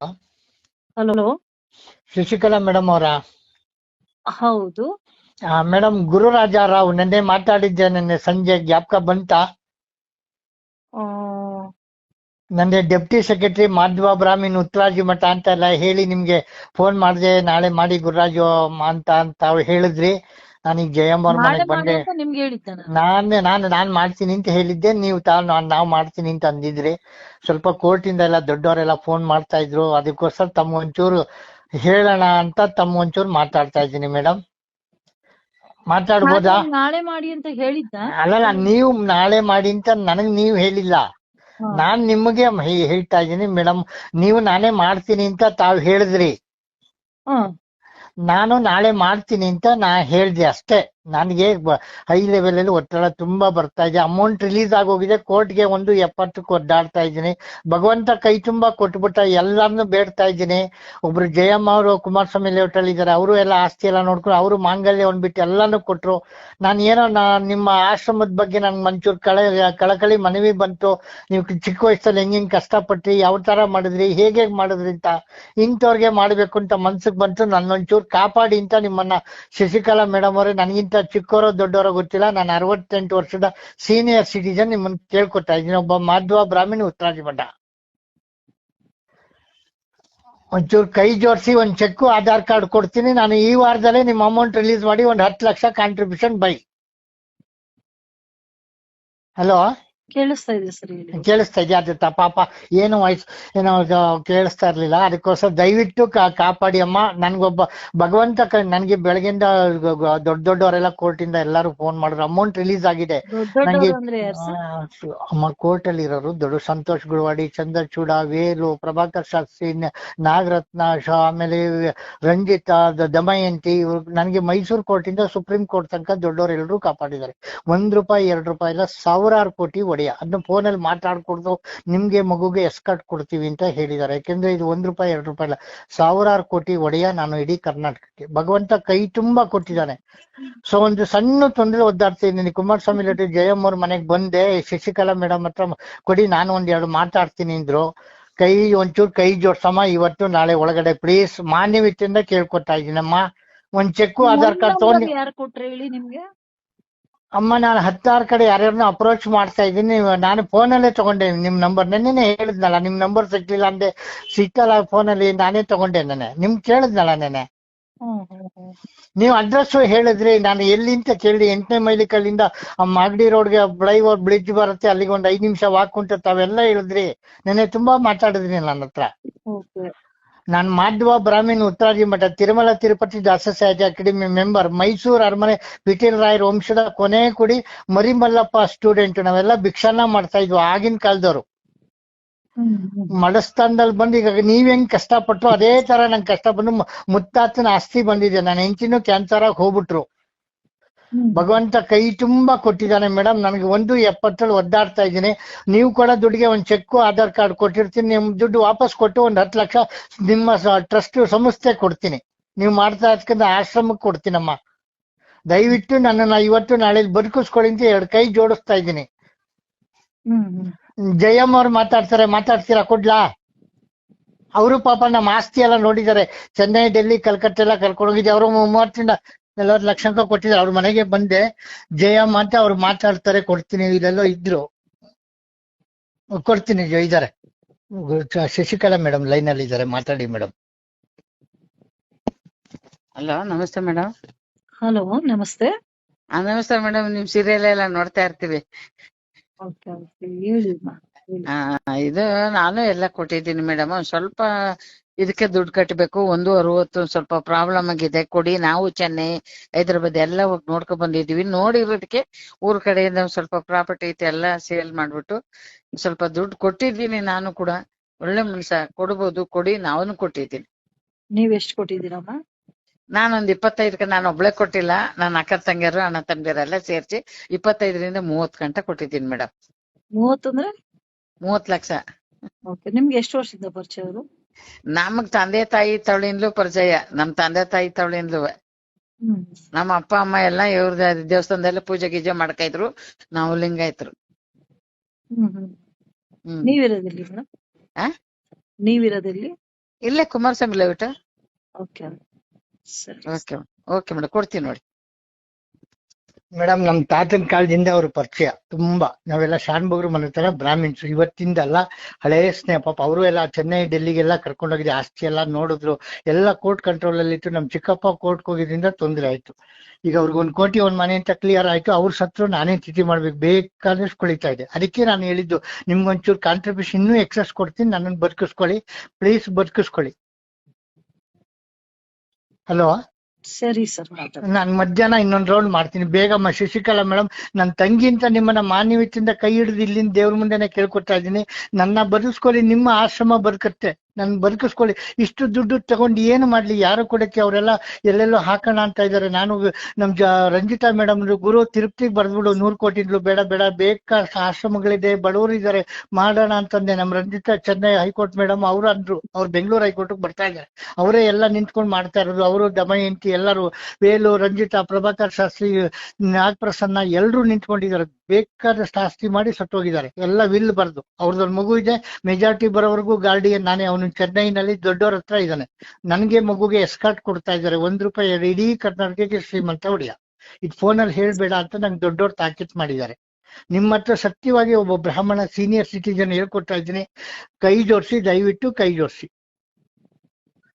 Hello. Shashikala madam ಅವರ. ಹೌದು. Madam Gururaja Rao ನೆನ್ನೆ ಮಾತಾಡಿದ್ದೆ ನೆನ್ನೆ ಸಂಜೆ ಜ್ಞಾಪಕ ಬಂತ? ನನ್ನ ನಂದೆ deputy secretary Madhva Brahmin Uttaradi Math ಅಂತ ಎಲ್ಲ ಹೇಳಿ ನಿಮ್ಗೆ ಫೋನ್ ಮಾಡಿದೆ ನಾಳೆ ಮಾಡಿ ಗುರುರಾಜು ಅಂತ ಅಂತ ಅವ್ರು ಹೇಳಿದ್ರಿ. ನಾನೀಗ ನಾಳೆ ಮನೆಗೆ ಬಂದೆ. ನಿಮ್ಗೆ ಹೇಳಿದ್ದೆ ನಾನು ನಾನೇ ನಾನು ನಾನ್ ಮಾಡ್ತೀನಿ ಅಂತ ಹೇಳಿದ್ದೆ. ನೀವು ತಾ ನಾವ್ ಮಾಡ್ತೀನಿ ಅಂತ ಅಂದಿದ್ರಿ ಸ್ವಲ್ಪ ಕೋರ್ಟಿಂದ ಇಂದ ಎಲ್ಲ ದೊಡ್ಡವರೆಲ್ಲ ಫೋನ್ ಮಾಡ್ತಾ ಇದ್ರು. ಅದಕ್ಕೋಸ್ಕರ ತಮ್ಮ ಒಂಚೂರು ಹೇಳೋಣ ಅಂತ ತಮ್ಮ ಒಂಚೂರು ಮಾತಾಡ್ತಾ ಇದ್ದೀನಿ ಮೇಡಮ್ ಮಾತಾಡ್ಬೋದಾ? ನಾಳೆ- ನಾಳೆ ಮಾಡಿ ಅಂತ ಹೇಳಿದ್ದ? ಅಲ್ಲಲ್ಲ ನೀವು ನಾಳೆ ಮಾಡಿ ಅಂತ ನನಗ್ ನೀವು ಹೇಳಿಲ್ಲ. ಹಾ. ನಾನ್ ನಿಮಗೆ ಹೇಳ್ತಾ ಇದ್ದೀನಿ ಮೇಡಮ್ ನೀವು ನಾನೇ ಮಾಡ್ತೀನಿ ಅಂತ ತಾವ್ ಹೇಳಿದ್ರಿ. ನಾನು ನಾಳೆ ಮಾಡ್ತೀನಿ ಅಂತ ನಾ ಹೇಳ್ದೆ ಅಷ್ಟೇ. ನನಗೆ ಹೈ ಲೆವೆಲಲ್ಲಿ ಒತ್ತಡ ತುಂಬಾ ಬರ್ತಾ ಇದೆ. ಅಮೌಂಟ್ ರಿಲೀಸ್ ಆಗೋಗಿದೆ. ಕೋರ್ಟ್ಗೆ ಒಂದು ಎಪ್ಪತ್ತಕ್ಕೆ ಒದ್ದಾಡ್ತಾ ಇದ್ದೀನಿ. ಭಗವಂತ ಕೈ ತುಂಬಾ ಕೊಟ್ಬಿಟ್ಟ ಎಲ್ಲಾನು ಬೇಡ್ತಾ ಇದ್ದೀನಿ. ಒಬ್ರು ಜಯಮ್ಮ ಅವರು, ಕುಮಾರಸ್ವಾಮಿ ಲೇಔಟಲ್ಲಿ ಇದ್ದಾರೆ. ಅವರು ಎಲ್ಲ ಆಸ್ತಿ ಎಲ್ಲ ನೋಡ್ಕೊಂಡು ಅವರು ಮಾಂಗಲ್ಯ ಒಂದ್ಬಿಟ್ಟು ಎಲ್ಲಾನು ಕೊಟ್ರು. ನಾನು ಏನೋ ನಾ ನಿಮ್ಮ ಆಶ್ರಮದ ಬಗ್ಗೆ ನನ್ ಮಂಚೂರ್ ಕಳೆ, ಕಳಕಳಿ ಮನವಿ ಬಂತು. ನೀವು ಚಿಕ್ಕ ವಯಸ್ಸಲ್ಲಿ ಹೆಂಗ್ ಹೆಂಗ್ ಕಷ್ಟಪಟ್ರಿ, ಯಾವ ತರ ಮಾಡಿದ್ರಿ ಹೇಗೆ ಮಾಡಿದ್ರಿ ಅಂತ ಇಂಥವ್ರಿಗೆ ಮಾಡ್ಬೇಕು ಅಂತ ಮನ್ಸಿಗೆ ಬಂತು. ನನ್ನೊಂಚೂರು ಕಾಪಾಡಿ ಅಂತ ನಿಮ್ಮನ್ನ ಶಶಿಕಲಾ ಮೇಡಮ್ ಅವರೇ, ನನಗಿಂತ ಚಿಕ್ಕವರೋ ದೊಡ್ಡವರೋ ಗೊತ್ತಿಲ್ಲ. ನಾನು ಅರವತ್ತೆಂಟು ವರ್ಷದ ಸೀನಿಯರ್ ಸಿಟಿಜನ್ ನಿಮ್ಮನ್ನ ಕೇಳ್ಕೊತಾ ಇದ್ದೀನಿ. ಒಬ್ಬ ಮಾಧ್ವ ಬ್ರಾಹ್ಮಣಿ ಉತ್ತರಾಜಿ ಮಠ ಒಂಚೂರು ಕೈ ಜೋಡಿಸಿ, ಒಂದು ಚೆಕ್ ಆಧಾರ್ ಕಾರ್ಡ್ ಕೊಡ್ತೀನಿ. ನಾನು ಈ ವಾರದಲ್ಲೇ ನಿಮ್ಮ ಅಮೌಂಟ್ ರಿಲೀಸ್ ಮಾಡಿ ಒಂದು ಹತ್ತು ಲಕ್ಷ ಕಾಂಟ್ರಿಬ್ಯೂಷನ್ ಬೈ. ಹಲೋ ಕೇಳಿಸ್ತಾ ಇದೆ ಸರ್ ಹೇಳಿ. ಕೇಳಿಸ್ತಾ ಇದೆಯಾ ಅದು ಪಾಪ ಏನು ವಾಯ್ಸ್ ಏನೋ ಕೇಳಿಸ್ತಾ ಇರ್ಲಿಲ್ಲ. ಅದಕ್ಕೋಸ್ಕರ ದಯವಿಟ್ಟು ಕಾಪಾಡಿ ಅಮ್ಮ. ನನ್ಗೊಬ್ಬ ಭಗವಂತ ಕ- ನನ್ಗೆ ಬೆಳಗಿಂದ ದೊಡ್ಡ ದೊಡ್ಡವರೆಲ್ಲ ಕೋರ್ಟ್ ಇಂದ ಎಲ್ಲರೂ ಫೋನ್ ಮಾಡಿದ್ರು. ಅಮೌಂಟ್ ರಿಲೀಸ್ ಆಗಿದೆ. ದೊಡ್ಡ ನಂಗೆ ದೊಡ್ಡವರು ಅಂದ್ರೆ ಯಾರು ಸರ್? ಆ, ಸು- ಅಮ್ಮ ಕೋರ್ಟ್ ಅಲ್ಲಿ ಇರೋರು ದೊಡ್ಡ ಸಂತೋಷ್ ಗುರುವಾಡಿ ಚಂದ್ರಚೂಡ ವೇಲು ಪ್ರಭಾಕರ್ ಶಾಸ್ತ್ರಿ ನಾಗರತ್ನ ಶಾ ಆಮೇಲೆ ರಂಜಿತಾ ದಮಯಂತಿ ಇವ್ರು ನನಗೆ ಮೈಸೂರು ಕೋರ್ಟ್ ಇಂದ ಸುಪ್ರೀಂ ಕೋರ್ಟ್ ತನಕ ದೊಡ್ಡವರು ಎಲ್ಲರೂ ಕಾಪಾಡಿದ್ದಾರೆ. ಒಂದ್ ರೂಪಾಯಿ ಎರಡ್ ರೂಪಾಯಿ ಇಲ್ಲ ಸಾವಿರಾರು ಕೋಟಿ ಒಡೆಯ ಅದನ್ನ ಫೋನಲ್ಲಿ ಮಾತಾಡ್ಕೊಡ್ದು ನಿಮ್ಗೆ ಮಗುಗೆ ಎಸ್ಕಟ್ ಕೊಡ್ತೀವಿ ಅಂತ ಹೇಳಿದ್ದಾರೆ. ಯಾಕೆಂದ್ರೆ ಇದು ಒಂದ್ ರೂಪಾಯಿ ಎರಡು ರೂಪಾಯಿ ಇಲ್ಲ ಸಾವಿರಾರು ಕೋಟಿ ಒಡೆಯ ನಾನು ಇಡೀ ಕರ್ನಾಟಕಕ್ಕೆ. ಭಗವಂತ ಕೈ ತುಂಬಾ ಕೊಟ್ಟಿದ್ದಾನೆ. ಸೊ ಒಂದು ಸಣ್ಣ ತೊಂದರೆ ಒದ್ದಾಡ್ತೀನಿ ಕುಮಾರಸ್ವಾಮಿ ಲೆಟ್ಟಿ ಜಯಮ್ಮ ಅವ್ರ ಮನೆಗ್ ಬಂದೆ. ಶಶಿಕಲಾ ಮೇಡಮ್ ಹತ್ರ ಕೊಡಿ ನಾನು ಒಂದ್ ಎರಡು ಮಾತಾಡ್ತೀನಿ ಅಂದ್ರು. ಕೈ ಒಂಚೂರು ಕೈ ಜೋಡ್ಸಮ್ಮ ಇವತ್ತು ನಾಳೆ ಒಳಗಡೆ ಪ್ಲೀಸ್ ಮಾನ್ಯವಿತ್ತಿಂದ ಕೇಳ್ಕೊತಾ ಇದ್ದೀನಮ್ಮ. ಒಂದ್ ಚೆಕ್ ಆಧಾರ್ ಕಾರ್ಡ್ ತಗೊಂಡು ಯಾರು ಕೊಟ್ರೆ ಹೇಳಿ ನಿಮ್ಗೆ? ಅಮ್ಮ ನಾನು ಹತ್ತಾರು ಕಡೆ ಯಾರ್ಯಾರನ್ನ ಅಪ್ರೋಚ್ ಮಾಡ್ತಾ ಇದ್ದೀನಿ. ನಾನು ಫೋನಲ್ಲೇ ತಗೊಂಡೆ ನಿಮ್ ನಂಬರ್ ನೆನ್ನೆನೇ ಹೇಳಿದ್ನಲ್ಲ ನಿಮ್ ನಂಬರ್ ಸಿಗ್ಲಿಲ್ಲ ಅಂದೆ. ಸಿಕ್ಕಲ್ಲ ಫೋನಲ್ಲಿ ನಾನೇ ತಗೊಂಡೆ ನೆನೆ ನಿಮ್ ಕೇಳಿದ್ನಲ್ಲ ನೆನೆ ನೀವು ಅಡ್ರೆಸ್ ಹೇಳಿದ್ರಿ. ನಾನು ಎಲ್ಲಿ ಅಂತ ಕೇಳಿ ಎಂಟನೇ ಮೈಲಿ ಕಲ್ಲಿಂದ ಆ ಮಾಗಡಿ ರೋಡ್ಗೆ ಫ್ಲೈಓವರ್ ಬ್ರಿಡ್ಜ್ ಬರುತ್ತೆ. ಅಲ್ಲಿಗೆ ಒಂದ್ ಐದ್ ನಿಮಿಷ ವಾಕ್ ಉಂಟು. ತಾವೆಲ್ಲ ಹೇಳಿದ್ರಿ. ನೆನೆ ತುಂಬಾ ಮಾತಾಡಿದ್ರಿ ನನ್ನ ಹತ್ರ ನಾನ್ ಮಾಧ್ವ ಬ್ರಾಹ್ಮಣ ಉತ್ತರಾಜಿ ಮಠ, ತಿರುಮಲ, ತಿರುಪತಿ ದಾಸ ಅಕಾಡೆಮಿ ಮೆಂಬರ್, ಮೈಸೂರು ಅರಮನೆ ವಿಠಲ್ ರಾಯರ್ ವಂಶದ ಕೊನೆ ಕುಡಿ ಮರಿಮಲ್ಲಪ್ಪ ಸ್ಟೂಡೆಂಟ್ ನಾವೆಲ್ಲ ಭಿಕ್ಷಾನ ಮಾಡ್ತಾ ಇದ್ವು ಆಗಿನ ಕಾಲದವ್ರು. ಮಡಸ್ತಾನದಲ್ಲಿ ಬಂದು ಈಗ ನೀವ್ ಹೆಂಗ್ ಕಷ್ಟಪಟ್ರು, ಅದೇ ತರ ನಂಗೆ ಕಷ್ಟ ಬಂದು ಮುತ್ತಾತನ ಆಸ್ತಿ ಬಂದಿದೆ. ನನ್ನ ಹೆಂಚಿನೂ ಕ್ಯಾನ್ಸರ್ ಆಗಿ ಹೋಗ್ಬಿಟ್ರು. ಭಗವಂತ ಕೈ ತುಂಬಾ ಕೊಟ್ಟಿದ್ದಾನೆ ಮೇಡಮ್. ನನಗೆ ಒಂದು ಎಪ್ಪತ್ತರಲ್ಲಿ ಒದ್ದಾಡ್ತಾ ಇದ್ದೀನಿ. ನೀವು ಕೂಡ ದುಡ್ಡಿಗೆ ಒಂದು ಚೆಕ್ ಆಧಾರ್ ಕಾರ್ಡ್ ಕೊಟ್ಟಿರ್ತೀನಿ. ನಿಮ್ ದುಡ್ಡು ವಾಪಸ್ ಕೊಟ್ಟು ಒಂದು ಹತ್ತು ಲಕ್ಷ ನಿಮ್ಮ ಟ್ರಸ್ಟ್ ಸಂಸ್ಥೆ ಕೊಡ್ತೀನಿ. ನೀವು ಮಾಡ್ತಾ ಇದ್ಕಂತ ಆಶ್ರಮಕ್ಕೆ ಕೊಡ್ತೀನಮ್ಮ. ದಯವಿಟ್ಟು ನನ್ನನ್ನ ಇವತ್ತು ನಾಳೆ ಬದುಕಿಸ್ಕೊಳ್ಳಿ ಅಂತ ಎರಡು ಕೈ ಜೋಡಿಸ್ತಾ ಇದ್ದೀನಿ. ಜಯಮ್ಮ ಅವ್ರು ಮಾತಾಡ್ತಾರೆ ಮಾತಾಡ್ತೀರಾ? ಕೊಡ್ಲಾ? ಅವರು ಪಾಪ ನಮ್ಮ ಆಸ್ತಿ ಎಲ್ಲ ನೋಡಿದ್ದಾರೆ. ಚೆನ್ನೈ ಡೆಲ್ಲಿ ಕಲ್ಕತ್ತೆಲ್ಲ ಕರ್ಕೊಂಡು ಹೋಗಿದ್ದೆ. ಅವರು ಮೂವತ್ತರಿಂದ ನಲವತ್ತು ಲಕ್ಷ ರೂಪಾಯಿ ಕೊಟ್ಟಿದ್ದಾರೆ. ಅವ್ರ ಮನೆಗೆ ಬಂದೆ. ಜಯಮ್ಮ ಅಂತ ಅವ್ರು ಮಾತಾಡ್ತಾರೆ ಕೊಡ್ತೀನಿ ಇಲ್ಲೆಲ್ಲೋ ಇದ್ರು. ಕೊಡ್ತೀನಿ ಜೊ ಇದ್ದಾರೆ. ಶಶಿಕಲಾ ಮೇಡಮ್ ಲೈನ್ ಅಲ್ಲಿ ಇದ್ದಾರೆ ಮಾತಾಡಿ ಮೇಡಮ್. ಹಲೋ ನಮಸ್ತೆ ಮೇಡಮ್. ಹಲೋ ನಮಸ್ತೆ. ನಮಸ್ತೆ ಮೇಡಮ್ ನಿಮ್ ಸೀರಿಯಲ್ ಎಲ್ಲ ನೋಡ್ತಾ ಇರ್ತೀವಿ. ಇದು ನಾನು ಎಲ್ಲ ಕೊಟ್ಟಿದ್ದೀನಿ ಮೇಡಮ್. ಸ್ವಲ್ಪ ಇದಕ್ಕೆ ದುಡ್ಡು ಕಟ್ಟಬೇಕು ಒಂದು ಅರವತ್ತು ಸ್ವಲ್ಪ ಪ್ರಾಬ್ಲಮ್ ಆಗಿದೆ. ಕೊಡಿ. ನಾವು ಚೆನ್ನೈ ಹೈದರಾಬಾದ್ ಎಲ್ಲ ಹೋಗಿ ನೋಡ್ಕೊ ಬಂದಿದೀವಿ ನೋಡಿರೋದಕ್ಕೆ ಊರ್ ಕಡೆಯಿಂದ ಸ್ವಲ್ಪ ಪ್ರಾಪರ್ಟಿ ಐತೆ ಎಲ್ಲ ಸೇಲ್ ಮಾಡ್ಬಿಟ್ಟು ಸ್ವಲ್ಪ ದುಡ್ಡು ಕೊಟ್ಟಿದ್ದೀನಿ ನಾನು ಕೂಡ. ಒಳ್ಳೆ ಮನ್ಸ ಕೊಡ್ಬೋದು. ಕೊಡಿ. ನಾನು ಕೊಟ್ಟಿದ್ದೀನಿ. ನೀವ್ ಎಷ್ಟು ಕೊಟ್ಟಿದ್ದೀರಮ್ಮ? ನಾನೊಂದ್ ಇಪ್ಪತ್ತೈದಕ್ಕೆ ನಾನು ಒಬ್ಳೆ ಕೊಟ್ಟಿಲ್ಲ. ನನ್ನ ಅಕ್ಕ ತಂಗಿಯರು ಅಣ್ಣ ತಂಗಿಯರೆಲ್ಲ ಸೇರ್ಸಿ ಇಪ್ಪತ್ತೈದರಿಂದ ಮೂವತ್ ಗಂಟ ಕೊಟ್ಟಿದ್ದೀನಿ ಮೇಡಮ್. ಮೂವತ್ತಂದ್ರೆ? ಮೂವತ್ ಲಕ್ಷ. ಓಕೆ ನಿಮ್ಗೆ ಎಷ್ಟು ವರ್ಷದಿಂದ ಪರಿಚಯ ಅವರು? ನಮಗ್ ತಂದೆ ತಾಯಿ ತವಳಿಂದ್ಲು ಪರಿಚಯ. ನಮ್ ತಂದೆ ತಾಯಿ ತವಳಿಂದ್ಲು. ನಮ್ಮ ಅಪ್ಪ ಅಮ್ಮ ಎಲ್ಲ ಇವ್ರದ ದೇವಸ್ಥಾನದಲ್ಲ ಪೂಜೆ ಗೀಜೆ ಮಾಡ್ತಾ ನಾವು ಲಿಂಗಾಯ್ತ್ರು. ನೀವಿರೋದಿಲ್ಲಿ ಮೇಡಮ್? ನೀವಿರೋದಿಲ್ಲಿ? ಇಲ್ಲೇ ಕುಮಾರಸ್ವಾಮಿ ಲೇಔಟ್ ಓಕೆ ಸರಿ. ಓಕೆ ಓಕೆ ಮೇಡಮ್ ಕೊಡ್ತೀನಿ ನೋಡಿ. ಮೇಡಮ್, ನಮ್ ತಾತನ ಕಾಲದಿಂದ ಅವ್ರ ಪರಿಚಯ ತುಂಬಾ. ನಾವೆಲ್ಲ ಶಾನ್ಭೋಗ್ರು ಮನೆ ತರ ಬ್ರಾಹ್ಮಿನ್ಸ್. ಇವತ್ತಿಂದಲ್ಲ ಹಳೆಯ ಸ್ನೇಹ. ಪಾಪ ಅವರು ಎಲ್ಲ ಚೆನ್ನೈ, ಡೆಲ್ಲಿಗೆಲ್ಲ ಕರ್ಕೊಂಡೋಗಿದ್ದೆ. ಆಸ್ತಿ ಎಲ್ಲ ನೋಡಿದ್ರು. ಎಲ್ಲ ಕೋರ್ಟ್ ಕಂಟ್ರೋಲ್ ಅಲ್ಲಿ ಇತ್ತು ನಮ್ ಚಿಕ್ಕಪ್ಪ ಕೋರ್ಟ್ ಹೋಗಿದ್ರಿಂದ ತೊಂದರೆ ಆಯ್ತು. ಈಗ ಅವ್ರಿಗೆ ಒಂದ್ ಕೋಟಿ, ಒಂದ್ ಮನೆ ಅಂತ ಕ್ಲಿಯರ್ ಆಯ್ತು. ಅವ್ರ ಸತ್ರು ನಾನೇ ತಿಥಿ ಮಾಡ್ಬೇಕು. ಬೇಕಾದಷ್ಟು ಕುಳಿತಾ ಇದೆ ಅದಕ್ಕೆ ನಾನು ಹೇಳಿದ್ದು, ನಿಮ್ಗೊಂಚೂರು ಕಾಂಟ್ರಿಬ್ಯೂಷನ್ ಇನ್ನೂ ಎಕ್ಸಸ್ ಕೊಡ್ತೀನಿ. ನನ್ನನ್ನು ಬದುಕಿಸ್ಕೊಳ್ಳಿ. ಪ್ಲೀಸ್ ಬದುಕಿಸ್ಕೊಳ್ಳಿ. ಹಲೋ ಸರಿ ಸರ್ ನಾನು ಮಧ್ಯಾಹ್ನ ಇನ್ನೊಂದ್ ರೌಂಡ್ ಮಾಡ್ತೀನಿ. ಬೇಗಮ್ಮ ಶಶಿಕಲಾ ಮೇಡಮ್ ನನ್ನ ತಂಗಿ ಅಂತ ನಿಮ್ಮನ್ನ ಮಾನ್ಯವಿತಿಂದ ಕೈ ಹಿಡಿದು ಇಲ್ಲಿಂದ ದೇವ್ರ ಮುಂದೆನೆ ಕೇಳ್ಕೊತಾ ಇದ್ದೀನಿ. ನನ್ನ ಬದುಕಿಸ್ಕೊಳ್ಳಿ ನಿಮ್ಮ ಆಶ್ರಮ ಬದುಕತ್ತೆ. ನನ್ ಬದುಕಿಸ್ಕೊಳ್ಳಿ. ಇಷ್ಟು ದುಡ್ಡು ತಗೊಂಡು ಏನು ಮಾಡ್ಲಿ? ಯಾರು ಕೊಡಕ್ಕೆ ಅವರೆಲ್ಲ ಎಲ್ಲೆಲ್ಲೋ ಹಾಕೋಣ ಅಂತ ಇದ್ದಾರೆ. ನಾನು ನಮ್ ಜ ರಂಜಿತಾ ಮೇಡಮ್ ಗುರು ತಿರುಪ್ತಿಗೆ ಬರ್ದ್ಬಿಡು. ನೂರ್ ಕೋಟಿಗಳು ಬೇಡ ಬೇಡ. ಬೇಕಾದ ಆಶ್ರಮಗಳಿದೆ. ಬಡವರು ಇದ್ದಾರೆ. ಮಾಡೋಣ ಅಂತಂದೆ. ನಮ್ ರಂಜಿತಾ ಚೆನ್ನೈ ಹೈಕೋರ್ಟ್ ಮೇಡಮ್ ಅವ್ರು ಅಂದ್ರು. ಅವ್ರು ಬೆಂಗಳೂರು ಹೈಕೋರ್ಟ್ಗೆ ಬರ್ತಾ ಇದ್ದಾರೆ. ಅವರೇ ಎಲ್ಲ ನಿಂತ್ಕೊಂಡು ಮಾಡ್ತಾ ಇರೋದು. ಅವರು ದಮಯಂತಿ ಎಲ್ಲರೂ. ವೇಲು, ರಂಜಿತಾ, ಪ್ರಭಾಕರ್ ಶಾಸ್ತ್ರಿ, ನಾಗಪ್ರಸನ್ನ ಎಲ್ಲರೂ ನಿಂತ್ಕೊಂಡಿದ್ದಾರೆ. ಬೇಕಾದ ಆಸ್ತಿ ಮಾಡಿ ಸತ್ತೋಗಿದ್ದಾರೆ. ಎಲ್ಲ ವಿಲ್ ಬರ್ದು. ಅವ್ರದ್ದು ಮಗು ಇದೆ. ಮೆಜಾರಿಟಿ ಬರೋವರೆಗೂ ಗಾರ್ಡಿಯನ್ ನಾನೇ ಅವನು. ಚೆನ್ನೈನಲ್ಲಿ ದೊಡ್ಡವ್ರ ಹತ್ರ ಇದ್ದಾನೆ. ನನ್ಗೆ ಮಗುಗೆ ಎಸ್ಕಾರ್ಟ್ ಕೊಡ್ತಾ ಇದ್ದಾರೆ. ಒಂದ್ ರೂಪಾಯಿ ಇಡೀ ಕರ್ನಾಟಕಕ್ಕೆ ಶ್ರೀಮಂತ ಹೊಡಿಯ ಇದು ಫೋನಲ್ಲಿ ಹೇಳ್ಬೇಡ ಅಂತ ನಂಗೆ ದೊಡ್ಡವ್ರು ತಾಕೀತ್ ಮಾಡಿದ್ದಾರೆ. ನಿಮ್ಮ ಹತ್ರ ಸತ್ಯವಾಗಿ ಒಬ್ಬ ಬ್ರಾಹ್ಮಣ ಸೀನಿಯರ್ ಸಿಟಿಜನ್ ಹೇಳ್ಕೊಡ್ತಾ ಇದ್ದೀನಿ. ಕೈ ಜೋಡಿಸಿ, ದಯವಿಟ್ಟು ಕೈ ಜೋಡಿಸಿ.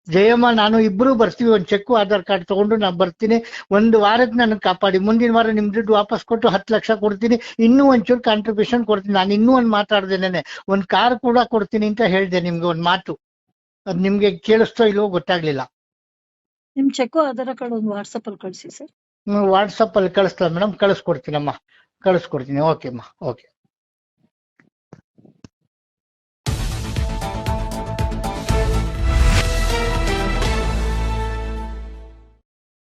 ಜಯಮ್ಮ ನಾನು ಇಬ್ರು ಬರ್ತೀವಿ ಒಂದು ಚೆಕ್ ಆಧಾರ್ ಕಾರ್ಡ್ ತಗೊಂಡು ನಾನು ಬರ್ತೀನಿ. ಒಂದು ವಾರಕ್ಕೆ ನನಗೆ ಕಾಪಾಡಿ. ಮುಂದಿನ ವಾರ ನಿಮ್ ದುಡ್ಡು ವಾಪಸ್ ಕೊಟ್ಟು ಹತ್ತು ಲಕ್ಷ ಕೊಡ್ತೀನಿ. ಇನ್ನೂ ಒಂಚೂರು ಕಾಂಟ್ರಿಬ್ಯೂಷನ್ ಕೊಡ್ತೀನಿ. ನಾನು ಇನ್ನೂ ಒಂದು ಮಾತಾಡ್ದೇನೆ ಒಂದು ಕಾರ್ ಕೂಡ ಕೊಡ್ತೀನಿ ಅಂತ ಹೇಳಿದೆ ನಿಮ್ಗೆ ಒಂದು ಮಾತು. ಅದು ನಿಮ್ಗೆ ಕೇಳಿಸ್ತೋ ಇಲ್ವೋ ಗೊತ್ತಾಗ್ಲಿಲ್ಲ. ನಿಮ್ ಚೆಕ್ ಆಧಾರ್ ಕಾರ್ಡ್ ಒಂದು ವಾಟ್ಸಪ್ ಅಲ್ಲಿ ಕಳಿಸಿ ಸರ್. ವಾಟ್ಸಪ್ ಅಲ್ಲಿ ಕಳಿಸ್ತಾ ಮೇಡಮ್ ಕಳಿಸ್ಕೊಡ್ತೀನಮ್ಮ. ಕಳಿಸ್ಕೊಡ್ತೀನಿ. ಓಕೆ ಅಮ್ಮ ಓಕೆ.